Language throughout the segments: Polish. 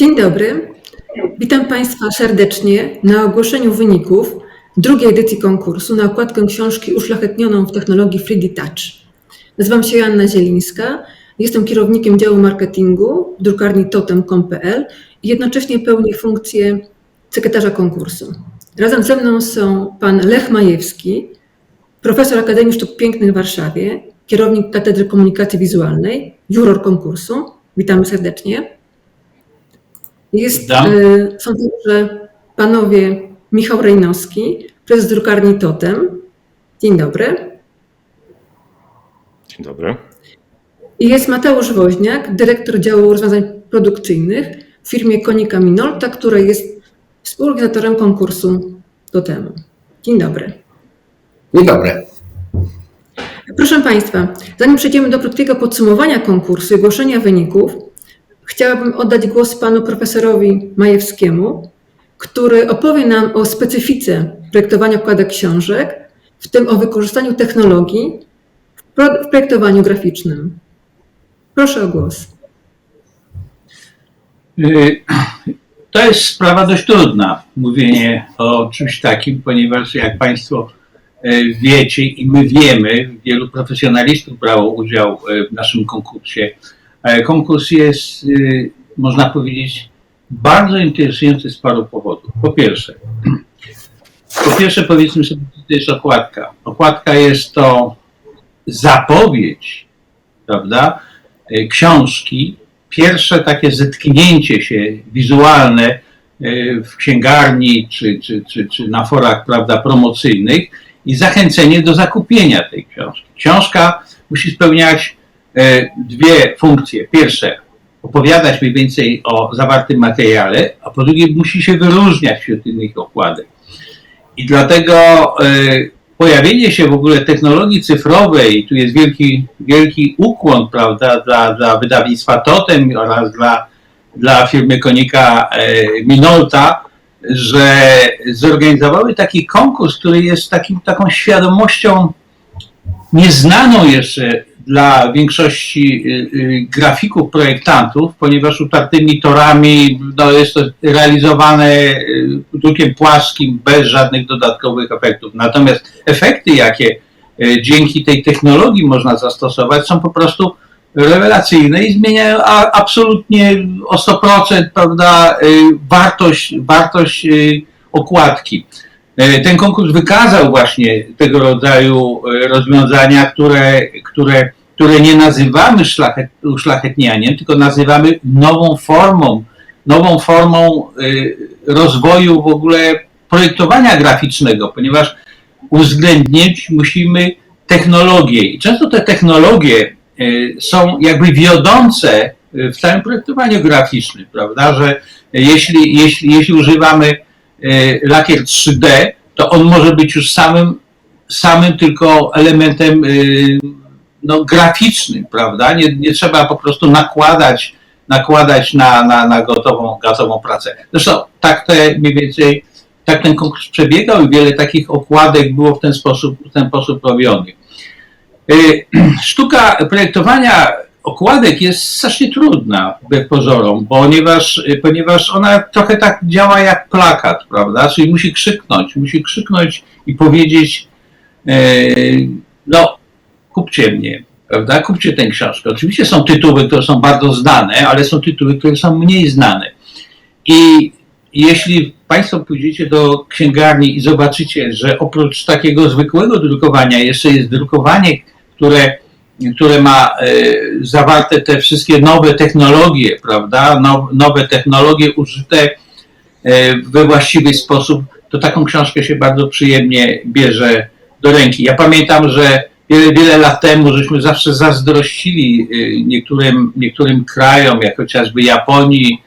Dzień dobry. Witam Państwa serdecznie na ogłoszeniu wyników drugiej edycji konkursu na okładkę książki uszlachetnioną w technologii 3D Touch. Nazywam się Joanna Zielińska, jestem kierownikiem działu marketingu w drukarni totem.com.pl i jednocześnie pełnię funkcję sekretarza konkursu. Razem ze mną są pan Lech Majewski, profesor Akademii Sztuk Pięknych w Warszawie, kierownik Katedry Komunikacji Wizualnej, juror konkursu. Witamy serdecznie. Jest, y, są także panowie Michał Rejnowski, prezes drukarni Totem. Dzień dobry. Dzień dobry. I jest Mateusz Woźniak, dyrektor działu rozwiązań produkcyjnych w firmie Konika Minolta, która jest współorganizatorem konkursu Totemu. Dzień dobry. Dzień dobry. Proszę Państwa, zanim przejdziemy do krótkiego podsumowania konkursu i ogłoszenia wyników, chciałabym oddać głos panu profesorowi Majewskiemu, który opowie nam o specyfice projektowania okładek książek, w tym o wykorzystaniu technologii w projektowaniu graficznym. Proszę o głos. Y, To jest sprawa dość trudna, mówienie o czymś takim, ponieważ jak Państwo y, wiecie i my wiemy, wielu profesjonalistów brało udział y, w naszym konkursie. E, Konkurs jest, y, można powiedzieć, bardzo interesujący z paru powodów. Po pierwsze, po pierwsze powiedzmy sobie, co to jest okładka. Okładka jest to zapowiedź, prawda, y, książki, pierwsze takie zetknięcie się wizualne y, w księgarni czy, czy, czy, czy na forach prawda, promocyjnych i zachęcenie do zakupienia tej książki. Książka musi spełniać e, dwie funkcje. Pierwsze, opowiadać mniej więcej o zawartym materiale, a po drugie musi się wyróżniać wśród innych okładek. I dlatego e, pojawienie się w ogóle technologii cyfrowej, tu jest wielki, wielki ukłon, prawda, dla, dla wydawnictwa Totem oraz dla, dla firmy Konika e, Minolta, że zorganizowały taki konkurs, który jest takim, taką świadomością nieznaną jeszcze dla większości y, y, grafików, projektantów, ponieważ utartymi torami no, jest to realizowane y, drukiem płaskim, bez żadnych dodatkowych efektów. Natomiast efekty, jakie dzięki tej technologii można zastosować, są po prostu rewelacyjne i zmieniają absolutnie o 100% prawda, wartość, wartość okładki. Ten konkurs wykazał właśnie tego rodzaju rozwiązania, które, które, które nie nazywamy szlachet, uszlachetnianiem, tylko nazywamy nową formą, nową formą e, rozwoju w ogóle projektowania graficznego, ponieważ uwzględnić musimy technologie. I często te technologie e, są jakby wiodące e, w całym projektowaniu graficznym, prawda? Że jeśli, jeśli, jeśli używamy lakier 3D, to on może być już samym, samym tylko elementem y, no, graficznym, prawda? Nie, nie trzeba po prostu nakładać, nakładać na, na, na gotową, gotową pracę. Zresztą tak te mniej więcej, tak ten konkurs przebiegał i wiele takich okładek było w ten sposób, w ten sposób robionych. Y, Sztuka projektowania okładek jest strasznie trudna, wbrew pozorom, ponieważ, ponieważ ona trochę tak działa jak plakat, prawda? Czyli musi krzyknąć, musi krzyknąć i powiedzieć, e, no, kupcie mnie, prawda? Kupcie tę książkę. Oczywiście są tytuły, które są bardzo znane, ale są tytuły, które są mniej znane. I jeśli Państwo pójdziecie do księgarni i zobaczycie, że oprócz takiego zwykłego drukowania jeszcze jest drukowanie, które które ma e, zawarte te wszystkie nowe technologie, prawda? Now, nowe technologie użyte e, we właściwy sposób, to taką książkę się bardzo przyjemnie bierze do ręki. Ja pamiętam, że wiele, wiele lat temu żeśmy zawsze zazdrościli e, niektórym, niektórym krajom, jak chociażby Japonii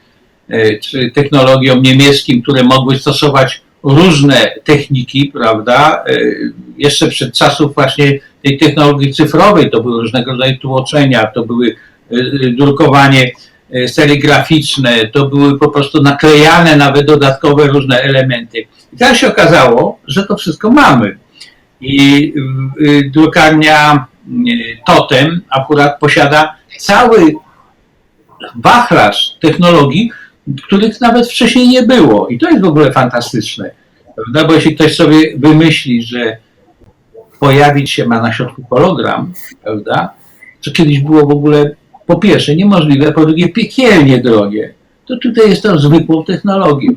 e, czy technologiom niemieckim, które mogły stosować różne techniki, prawda? E, Jeszcze przed czasów właśnie tej technologii cyfrowej, to były różnego rodzaju tłoczenia, to były drukowanie e, serigraficzne, to były po prostu naklejane nawet dodatkowe różne elementy. I teraz się okazało, że to wszystko mamy. I y, drukarnia y, Totem akurat posiada cały wachlarz technologii, których nawet wcześniej nie było. I to jest w ogóle fantastyczne. Prawda? Bo jeśli ktoś sobie wymyśli, że pojawić się ma na środku hologram, prawda? Co kiedyś było w ogóle po pierwsze niemożliwe, po drugie piekielnie drogie, to tutaj jest to zwykłą technologią.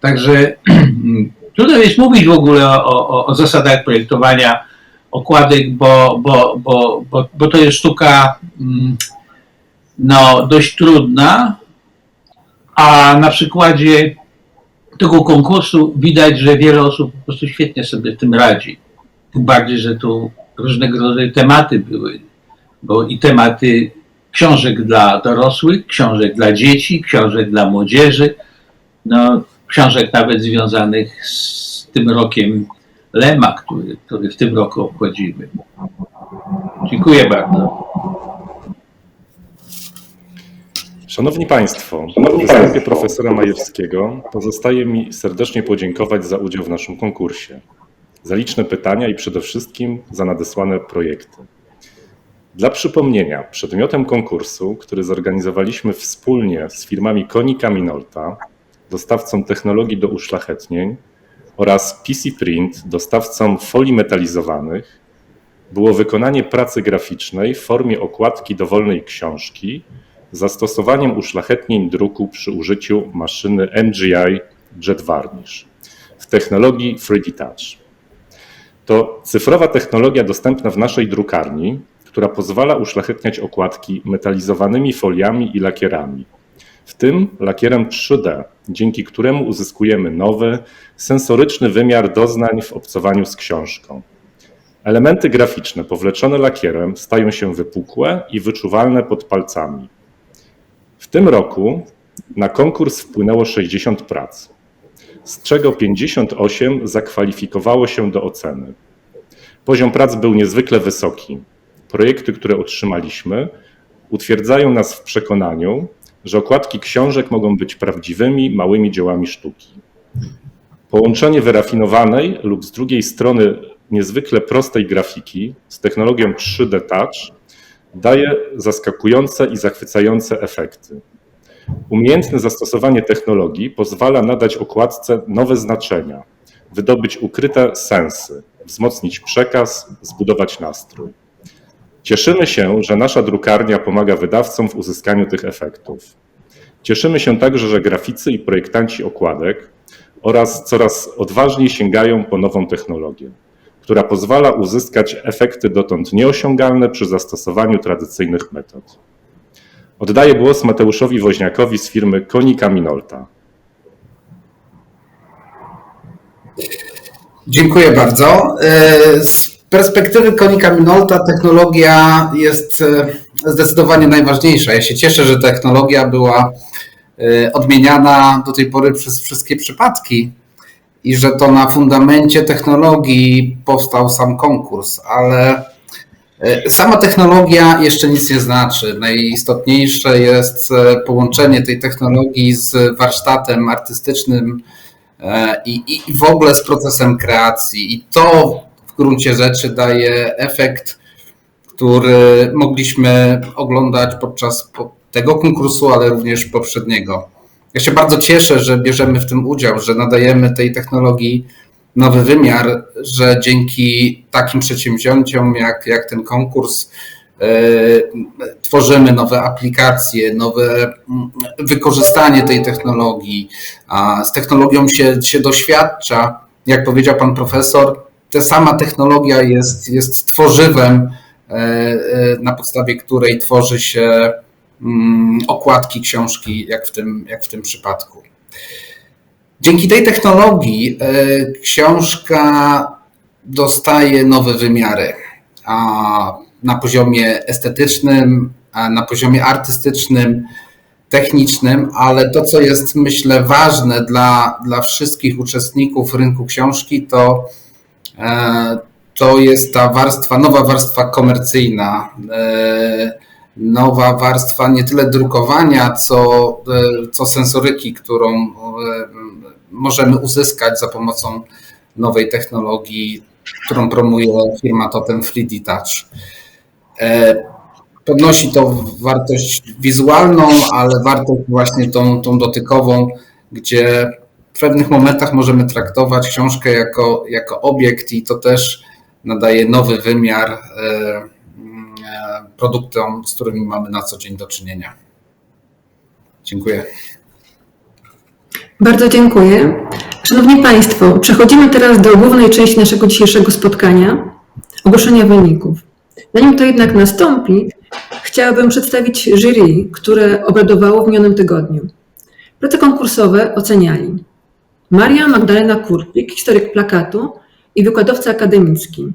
Także trudno jest mówić w ogóle o, o, o zasadach projektowania okładek, bo, bo, bo, bo, bo to jest sztuka mm, no, dość trudna, a na przykładzie tego konkursu widać, że wiele osób po prostu świetnie sobie z tym radzi. Tym bardziej, że tu różnego rodzaju tematy były, bo i tematy książek dla dorosłych, książek dla dzieci, książek dla młodzieży, no, książek nawet związanych z tym rokiem Lema, który, który w tym roku obchodzimy. Dziękuję bardzo. Szanowni Państwo, po występie profesora Majewskiego pozostaje mi serdecznie podziękować za udział w naszym konkursie, za liczne pytania i przede wszystkim za nadesłane projekty. Dla przypomnienia, przedmiotem konkursu, który zorganizowaliśmy wspólnie z firmami Konica Minolta, dostawcą technologii do uszlachetnień, oraz PC Print, dostawcą folii metalizowanych, było wykonanie pracy graficznej w formie okładki dowolnej książki zastosowaniem uszlachetnień druku przy użyciu maszyny MGI Jet Varnish w technologii 3D Touch. To cyfrowa technologia dostępna w naszej drukarni, która pozwala uszlachetniać okładki metalizowanymi foliami i lakierami, w tym lakierem 3D, dzięki któremu uzyskujemy nowy, sensoryczny wymiar doznań w obcowaniu z książką. Elementy graficzne powleczone lakierem stają się wypukłe i wyczuwalne pod palcami. W tym roku na konkurs wpłynęło 60 prac, z czego 58 zakwalifikowało się do oceny. Poziom prac był niezwykle wysoki. Projekty, które otrzymaliśmy, utwierdzają nas w przekonaniu, że okładki książek mogą być prawdziwymi, małymi dziełami sztuki. Połączenie wyrafinowanej lub z drugiej strony niezwykle prostej grafiki z technologią 3D Touch daje zaskakujące i zachwycające efekty. Umiejętne zastosowanie technologii pozwala nadać okładce nowe znaczenia, wydobyć ukryte sensy, wzmocnić przekaz, zbudować nastrój. Cieszymy się, że nasza drukarnia pomaga wydawcom w uzyskaniu tych efektów. Cieszymy się także, że graficy i projektanci okładek oraz coraz odważniej sięgają po nową technologię, która pozwala uzyskać efekty dotąd nieosiągalne przy zastosowaniu tradycyjnych metod. Oddaję głos Mateuszowi Woźniakowi z firmy Konika Minolta. Dziękuję bardzo. Z perspektywy Konika Minolta technologia jest zdecydowanie najważniejsza. Ja się cieszę, że technologia była odmieniana do tej pory przez wszystkie przypadki i że to na fundamencie technologii powstał sam konkurs, ale sama technologia jeszcze nic nie znaczy. Najistotniejsze jest połączenie tej technologii z warsztatem artystycznym i, i w ogóle z procesem kreacji. I to w gruncie rzeczy daje efekt, który mogliśmy oglądać podczas tego konkursu, ale również poprzedniego. Ja się bardzo cieszę, że bierzemy w tym udział, że nadajemy tej technologii nowy wymiar, że dzięki takim przedsięwzięciom jak, jak ten konkurs yy, tworzymy nowe aplikacje, nowe wykorzystanie tej technologii, a z technologią się, się doświadcza. Jak powiedział pan profesor, ta sama technologia jest, jest tworzywem, na podstawie której tworzy się okładki książki, jak w tym, jak w tym przypadku. Dzięki tej technologii książka dostaje nowe wymiary a na poziomie estetycznym, a na poziomie artystycznym, technicznym, ale to, co jest myślę ważne dla, dla wszystkich uczestników rynku książki, to, to jest ta warstwa, nowa warstwa komercyjna nowa warstwa nie tyle drukowania, co, co sensoryki, którą możemy uzyskać za pomocą nowej technologii, którą promuje firma Totem 3D Touch. podnosi to wartość wizualną, ale wartość właśnie tą, tą dotykową, gdzie w pewnych momentach możemy traktować książkę jako, jako obiekt i to też nadaje nowy wymiar e, e, produktom, z którymi mamy na co dzień do czynienia. Dziękuję. Bardzo dziękuję. Szanowni Państwo, przechodzimy teraz do głównej części naszego dzisiejszego spotkania ogłoszenia wyników. Zanim to jednak nastąpi, chciałabym przedstawić jury, które obradowało w minionym tygodniu. Prace konkursowe oceniali Maria Magdalena Kurpik, historyk plakatu i wykładowca akademicki.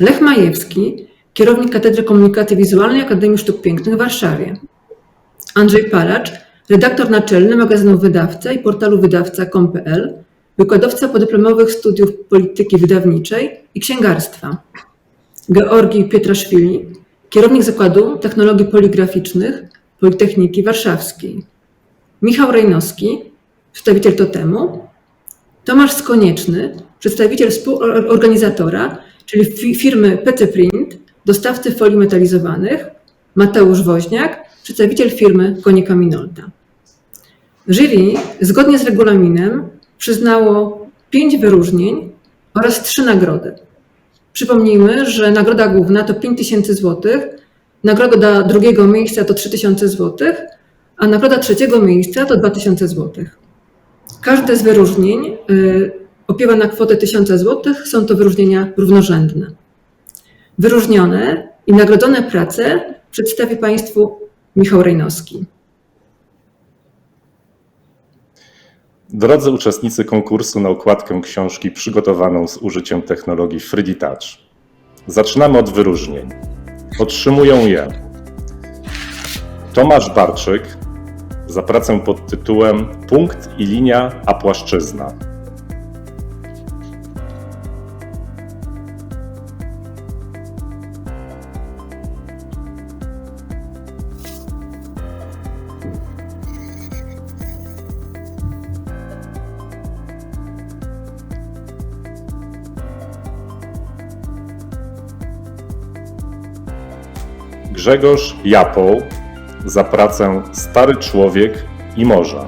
Lech Majewski, kierownik Katedry Komunikacji Wizualnej Akademii Sztuk Pięknych w Warszawie. Andrzej Palacz, redaktor naczelny magazynu Wydawca i portalu wydawca.com.pl, wykładowca podyplomowych studiów polityki wydawniczej i księgarstwa. Georgii Pietraszwili, kierownik Zakładu Technologii Poligraficznych Politechniki Warszawskiej. Michał Rejnowski, przedstawiciel Totemu. Tomasz Skonieczny, przedstawiciel współorganizatora, czyli fi- firmy PC Print, dostawcy folii metalizowanych. Mateusz Woźniak, przedstawiciel firmy Konika Minolta. Jury, zgodnie z regulaminem, przyznało pięć wyróżnień oraz trzy nagrody. Przypomnijmy, że nagroda główna to 5000 zł, nagroda drugiego miejsca to 3000 zł, a nagroda trzeciego miejsca to 2000 zł. Każde z wyróżnień y, opiewa na kwotę 1000 zł, są to wyróżnienia równorzędne. Wyróżnione i nagrodzone prace przedstawi Państwu Michał Rejnowski. Drodzy uczestnicy konkursu na okładkę książki przygotowaną z użyciem technologii 3D Touch. Zaczynamy od wyróżnień. Otrzymują je Tomasz Barczyk za pracę pod tytułem Punkt i linia, a płaszczyzna. Grzegorz Japoł za pracę Stary Człowiek i Morza.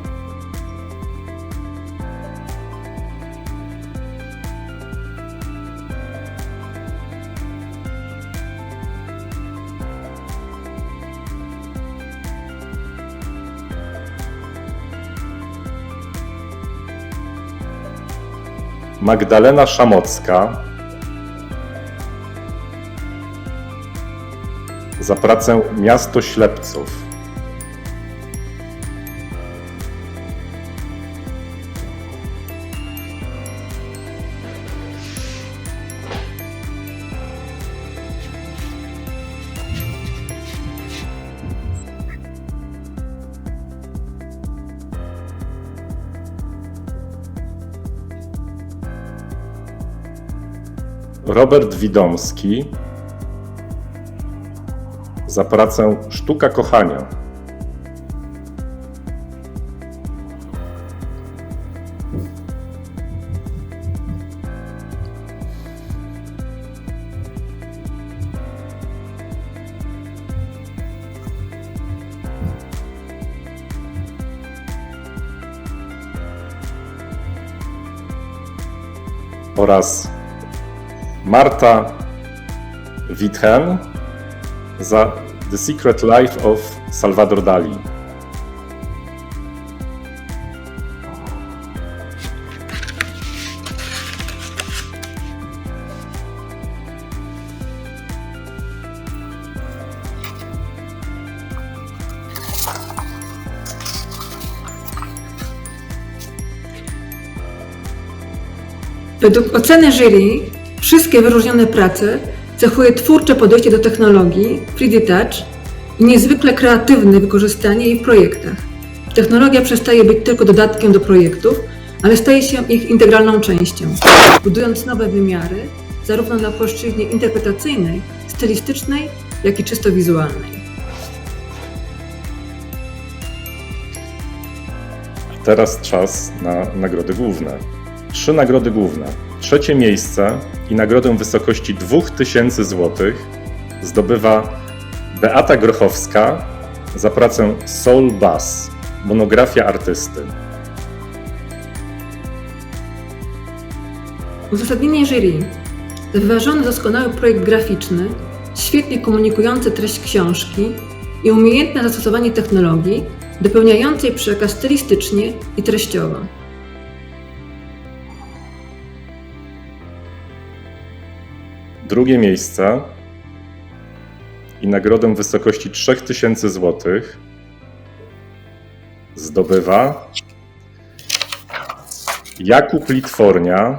Magdalena Szamocka za pracę Miasto Ślepców. Robert Widomski za pracę Sztuka Kochania. oraz Marta Withem za The Secret Life of Salvador Dali. Według oceny jury wszystkie wyróżnione prace cechuje twórcze podejście do technologii 3D Touch i niezwykle kreatywne wykorzystanie jej w projektach. Technologia przestaje być tylko dodatkiem do projektów, ale staje się ich integralną częścią, budując nowe wymiary zarówno na płaszczyźnie interpretacyjnej, stylistycznej, jak i czysto wizualnej. Teraz czas na nagrody główne. Trzy nagrody główne. Trzecie miejsce i nagrodę w wysokości 2000 zł zdobywa Beata Grochowska za pracę Soul Bass, monografia artysty. Uzasadnienie jury. Wyważony, doskonały projekt graficzny, świetnie komunikujący treść książki i umiejętne zastosowanie technologii, dopełniającej przekaz stylistycznie i treściowo. Drugie miejsce i nagrodę w wysokości 3000 zł zdobywa Jakub Litwornia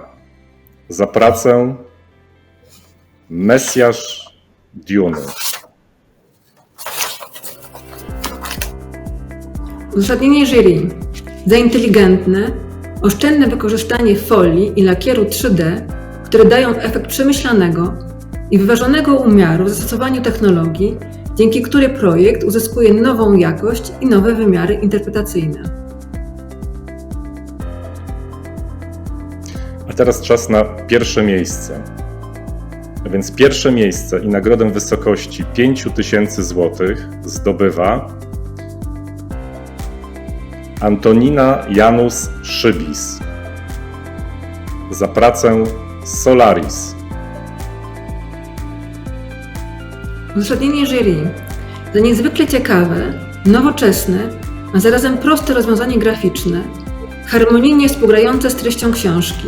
za pracę Mesjasz Duny. Uzasadnienie jury. Za inteligentne, oszczędne wykorzystanie folii i lakieru 3D, które dają efekt przemyślanego i wyważonego umiaru w zastosowaniu technologii, dzięki której projekt uzyskuje nową jakość i nowe wymiary interpretacyjne. A teraz czas na pierwsze miejsce. A więc pierwsze miejsce i nagrodę w wysokości 5000 zł zdobywa Antonina Janus Szybis za pracę Solaris. Uzasadnienie jury. Za niezwykle ciekawe, nowoczesne, a zarazem proste rozwiązanie graficzne, harmonijnie współgrające z treścią książki,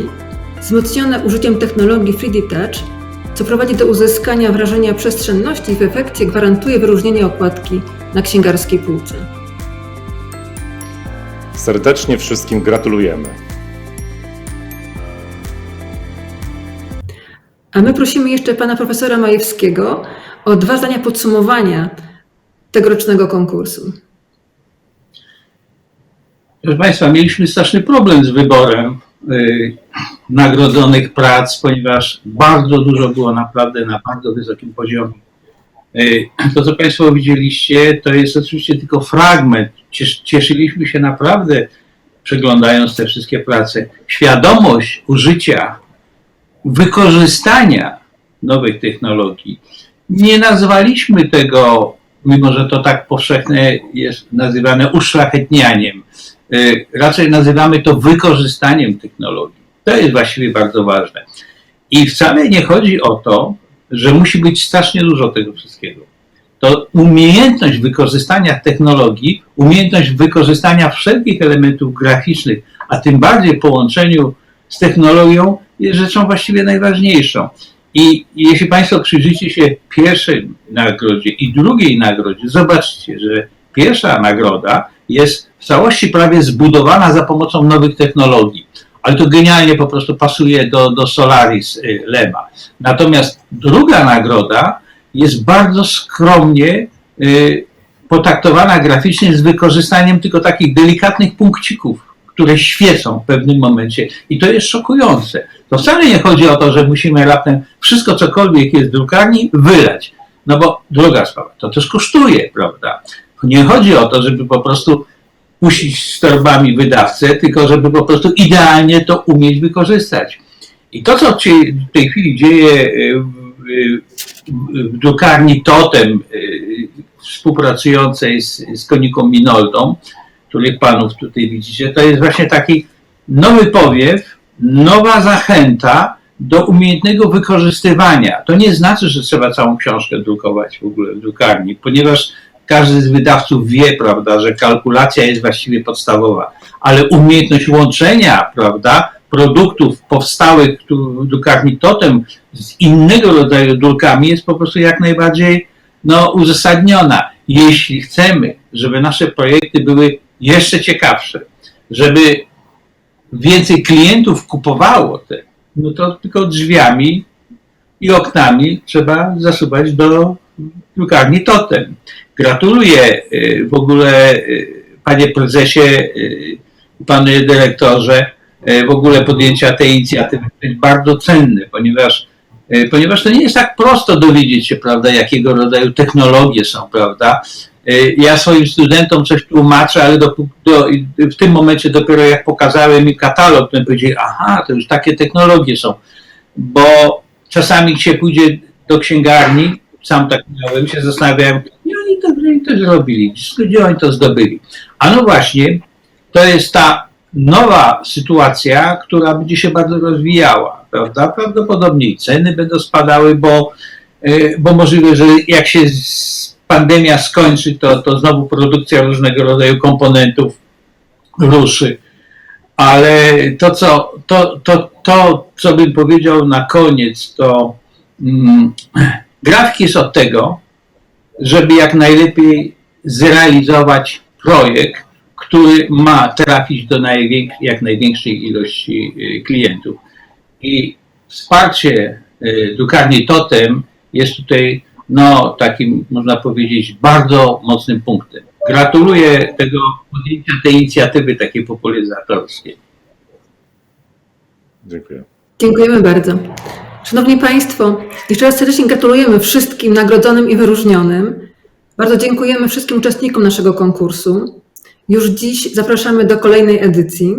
wzmocnione użyciem technologii 3D Touch, co prowadzi do uzyskania wrażenia przestrzenności i w efekcie gwarantuje wyróżnienie okładki na księgarskiej półce. Serdecznie wszystkim gratulujemy. A my prosimy jeszcze pana profesora Majewskiego o dwa zdania podsumowania tegorocznego konkursu. Proszę Państwa, mieliśmy straszny problem z wyborem y, nagrodzonych prac, ponieważ bardzo dużo było naprawdę na bardzo wysokim poziomie. Y, to, co Państwo widzieliście, to jest oczywiście tylko fragment. Cies- Cieszyliśmy się naprawdę, przeglądając te wszystkie prace. Świadomość użycia, wykorzystania nowych technologii. Nie nazwaliśmy tego, mimo że to tak powszechne jest nazywane uszlachetnianiem. Y, raczej nazywamy to wykorzystaniem technologii. To jest właściwie bardzo ważne. I wcale nie chodzi o to, że musi być strasznie dużo tego wszystkiego. To umiejętność wykorzystania technologii, umiejętność wykorzystania wszelkich elementów graficznych, a tym bardziej w połączeniu z technologią jest rzeczą właściwie najważniejszą. I jeśli Państwo przyjrzycie się pierwszej nagrodzie i drugiej nagrodzie, zobaczcie, że pierwsza nagroda jest w całości prawie zbudowana za pomocą nowych technologii. Ale to genialnie po prostu pasuje do, do Solaris y, Lema. Natomiast druga nagroda jest bardzo skromnie y, potraktowana graficznie z wykorzystaniem tylko takich delikatnych punkcików, które świecą w pewnym momencie. I to jest szokujące. To wcale nie chodzi o to, że musimy raptem wszystko, cokolwiek jest w drukarni, wylać. No bo druga sprawa, to też kosztuje, prawda? Nie chodzi o to, żeby po prostu puścić z torbami wydawcę, tylko żeby po prostu idealnie to umieć wykorzystać. I to, co się w tej chwili dzieje y, w, y, w drukarni Totem, y, współpracującej z, z Koniką Minoldą, których panów tutaj widzicie, to jest właśnie taki nowy powiew, nowa zachęta do umiejętnego wykorzystywania. To nie znaczy, że trzeba całą książkę drukować w ogóle w drukarni, ponieważ każdy z wydawców wie, prawda, że kalkulacja jest właściwie podstawowa, ale umiejętność łączenia, prawda, produktów powstałych w drukarni Totem z innego rodzaju drukami jest po prostu jak najbardziej no, uzasadniona. Jeśli chcemy, żeby nasze projekty były jeszcze ciekawsze, żeby więcej klientów kupowało te, no to tylko drzwiami i oknami trzeba zasuwać do drukarni Totem. Gratuluję y, w ogóle y, panie prezesie, y, panie dyrektorze w ogóle podjęcia tej inicjatywy. To jest bardzo cenne, ponieważ, ponieważ to nie jest tak prosto dowiedzieć się, prawda, jakiego rodzaju technologie są, prawda. Y, Ja swoim studentom coś tłumaczę, ale do, do, w tym momencie dopiero jak pokazałem mi katalog, to powiedzieli, aha, to już takie technologie są, bo czasami się pójdzie do księgarni, sam tak miałem, się zastanawiałem, oni to zrobili, gdzie oni to zdobyli. A no właśnie, to jest ta nowa sytuacja, która będzie się bardzo rozwijała, prawda? Prawdopodobnie i ceny będą spadały, bo, y, bo możliwe, że jak się pandemia skończy, to, to znowu produkcja różnego rodzaju komponentów ruszy. Ale to, co, to, to, to, co bym powiedział na koniec, to mm, grafik jest od tego, żeby jak najlepiej zrealizować projekt, który ma trafić do najwięk- jak największej ilości y, klientów. I wsparcie y, drukarni Totem jest tutaj no, takim, można powiedzieć, bardzo mocnym punktem. Gratuluję tego podjęcia tej inicjatywy takiej popularyzatorskiej. Dziękuję. Dziękujemy bardzo. Szanowni Państwo, jeszcze raz serdecznie gratulujemy wszystkim nagrodzonym i wyróżnionym. Bardzo dziękujemy wszystkim uczestnikom naszego konkursu. Już dziś zapraszamy do kolejnej edycji.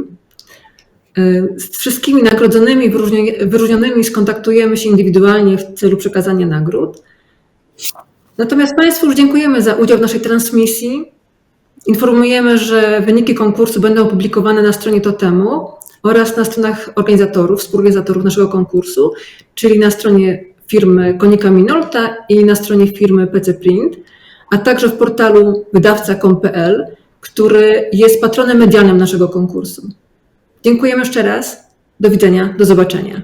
Y, Z wszystkimi nagrodzonymi i wyróżnio- wyróżnionymi skontaktujemy się indywidualnie w celu przekazania nagród. Natomiast Państwu już dziękujemy za udział w naszej transmisji. Informujemy, że wyniki konkursu będą opublikowane na stronie Totemu oraz na stronach organizatorów, współorganizatorów naszego konkursu, czyli na stronie firmy Konika Minolta i na stronie firmy PC Print, a także w portalu wydawca.com.pl, który jest patronem medialnym naszego konkursu. Dziękujemy jeszcze raz. Do widzenia, do zobaczenia.